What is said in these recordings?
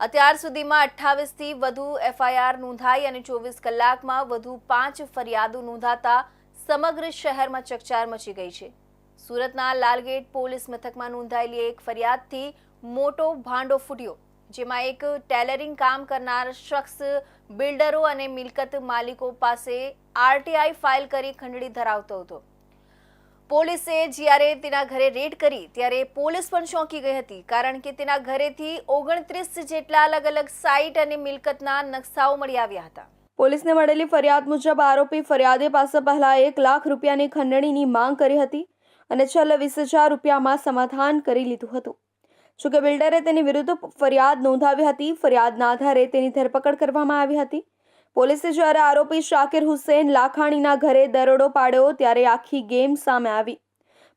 અત્યાર સુધીમાં અઠ્ઠાવીસથી વધુ એફઆઈઆર નોંધાઈ અને ચોવીસ કલાકમાં વધુ પાંચ ફરિયાદો નોંધાતા સમગ્ર શહેરમાં ચકચાર મચી ગઈ છે. સુરતના લાલગેટ પોલીસ મથકમાં નોંધાયેલી એક ફરિયાદથી મોટો ભાંડો ફૂટ્યો, જેમાં એક ટેલરિંગ કામ કરનાર શખ્સ, બિલ્ડરો અને મિલકત માલિકો પાસે આરટીઆઈ ફાઇલ કરી ખંડણી ધરાવતો હતો. પોલીસે જ્યારે તેના ઘરે રેડ કરી, ત્યારે પોલીસ પણ ચોંકી ગઈ હતી. કારણ કે તેના ઘરેથી ઓગણત્રીસ જેટલા અલગ અલગ સાઇટ અને મિલકતના નકશાઓ મળી આવ્યા હતા. પોલીસને મળેલી ફરિયાદ મુજબ આરોપી ફરિયાદી પાસે પહેલા એક લાખ રૂપિયાની ખંડણીની માંગ કરી હતી અને છેલ્લે વીસ હજાર રૂપિયામાં સમાધાન કરી લીધું હતું. જોકે બિલ્ડરે તેની વિરુદ્ધ ફરિયાદ નોંધાવી હતી. ફરિયાદના આધારે તેની ધરપકડ કરવામાં આવી હતી. પોલીસે જ્યારે આરોપી શાકિર હુસેન લાખાણીના ઘરે દરોડો પાડ્યો ત્યારે આખી ગેમ સામે આવી.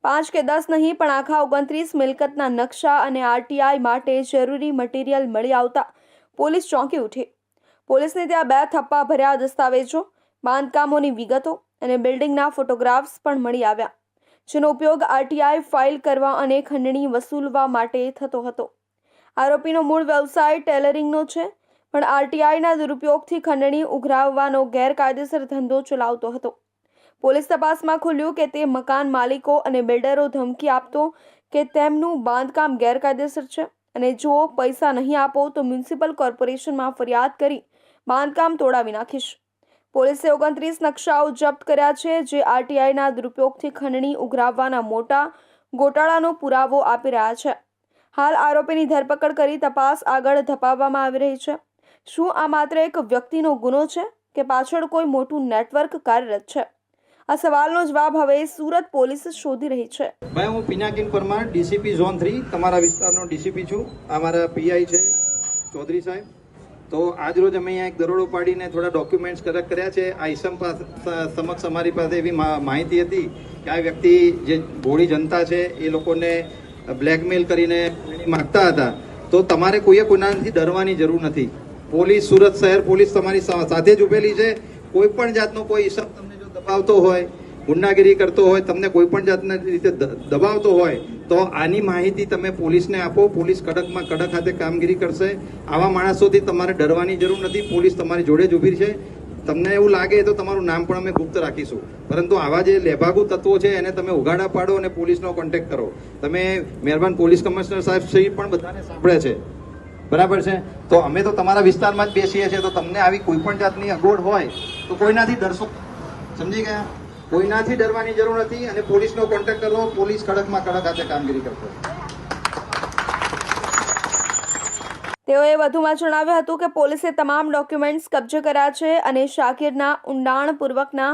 પાંચ કે દસ નહીં, પણ આખા ઓગણત્રીસ મિલકતના નકશા અને આરટીઆઈ માટે જરૂરી મટીરિયલ મળી આવતા પોલીસ ચોંકી ઉઠી. પોલીસને ત્યાં બે થપ્પા ભર્યા દસ્તાવેજો, બાંધકામોની વિગતો અને બિલ્ડિંગના ફોટોગ્રાફ્સ પણ મળી આવ્યા, જેનો ઉપયોગ આરટીઆઈ ફાઇલ કરવા અને ખંડણી વસૂલવા માટે થતો હતો. આરોપીનો મૂળ વ્યવસાય ટેલરિંગનો છે પણ આરટીઆઈના દુરુપયોગથી ખંડણી ઉઘરાવવાનો ગેરકાયદેસર ધંધો ચલાવતો હતો. પોલીસ તપાસમાં ખુલ્યું કે તે મકાન માલિકો અને બિલ્ડરો ધમકી આપતો કે તેમનું બાંધકામ ગેરકાયદેસર છે અને જો પૈસા નહીં આપો તો મ્યુનિસિપલ કોર્પોરેશનમાં ફરિયાદ કરી બાંધકામ તોડાવી નાખીશ. પોલીસે ઓગણત્રીસ નકશાઓ જપ્ત કર્યા છે જે આરટીઆઈના દુરુપયોગથી ખંડણી ઉઘરાવવાના મોટા ગોટાળાનો પુરાવો આપી રહ્યા છે. હાલ આરોપીની ધરપકડ કરી તપાસ આગળ ધપાવવામાં આવી રહી છે. શું આ માત્ર એક વ્યક્તિનો ગુનો છે કે પાછળ કોઈ મોટું નેટવર્ક કાર્યરત છે? આ સવાલનો જવાબ હવે સુરત પોલીસ શોધી રહી છે. ભાઈ, હું Pinakin Parmar, DCP zone three, તમારા વિસ્તારનો ડીસીપી છું. અમારા પીઆઈ છે ચૌધરી સાહેબ. તો આજરોજ અમે અહીંયા એક દરોડો પાડીને થોડા ડોક્યુમેન્ટ્સ કલેક્ટ કર્યા છે. આ ઈસમ સમક્ષ અમારી પાસે એવી માહિતી હતી કે આ વ્યક્તિ જે ભોળી જનતા છે એ લોકોને બ્લેકમેલ કરીને માગતા હતા. તો તમારે કોઈએ કોઈનાથી ડરવાની જરૂર નથી. પોલીસ, સુરત શહેર પોલીસ તમારી સાથે જ ઉભેલી છે. કોઈ પણ જાતનો કોઈ હિસાબ તમને જો દબાવતો હોય, ગુંડાગીરી કરતો હોય, તમને કોઈ પણ જાતના રીતે દબાવતો હોય, તો આની માહિતી તમે પોલીસને આપો. પોલીસ કડકમાં કડક હાથે કામગીરી કરશે. આવા માણસોથી તમારે ડરવાની જરૂર નથી. પોલીસ તમારી જોડે જ ઊભી છે. તમને એવું લાગે તો તમારું નામ પણ અમે ગુપ્ત રાખીશું. પરંતુ આવા જે લેભાગુ તત્વો છે, એને તમે ઉગાડા પાડો અને પોલીસનો કોન્ટેક્ટ કરો. તમે મહેરબાન પોલીસ કમિશનર સાહેબ શ્રી પણ બધાને સાંભળે છે. બરાબર છે? તો અમે તો તમારા વિસ્તારમાં જ બેસીએ છીએ. તો તમને આવી કોઈ પણ જાતની અગવડ હોય, તો કોઈનાથી ડરશો? સમજી ગયા? કોઈનાથી ડરવાની જરૂર નથી અને પોલીસનો કોન્ટેક્ટ કરો, પોલીસ કડકમાં કડક આજે કામગીરી કરશે. તેઓએ વધુમાં જણાવ્યું હતું કે પોલીસે તમામ ડોક્યુમેન્ટ્સ કબજે કર્યા છે અને શાકિરના ઊંડાણપૂર્વકના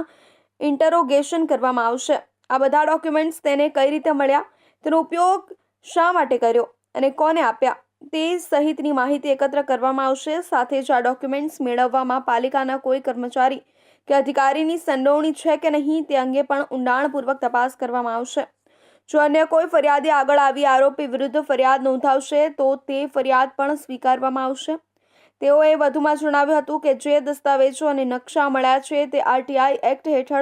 ઇન્ટરોગેશન કરવામાં આવશે. આ બધા ડોક્યુમેન્ટ્સ તેને કઈ રીતે મળ્યા? તેનો ઉપયોગ શા માટે કર્યો? અને કોને આપ્યા? તે સહિતની માહિતી એકત્ર કરવામાં આવશે. સાથે જ આ ડોક્યુમેન્ટ્સ મેળવવામાં પાલિકાના કોઈ કર્મચારી કે અધિકારીની સંડોવણી છે કે નહીં તે અંગે પણ ઊંડાણપૂર્વક તપાસ કરવામાં આવશે. જો અન્ય કોઈ ફરિયાદી આગળ આવી આરોપી વિરુદ્ધ ફરિયાદ નોંધાવશે, તો તે ફરિયાદ પણ સ્વીકારવામાં આવશે. તેઓએ વધુમાં જણાવ્યું હતું કે જે દસ્તાવેજો અને નકશા મળ્યા છે તે આરટીઆઈ એક્ટ હેઠળ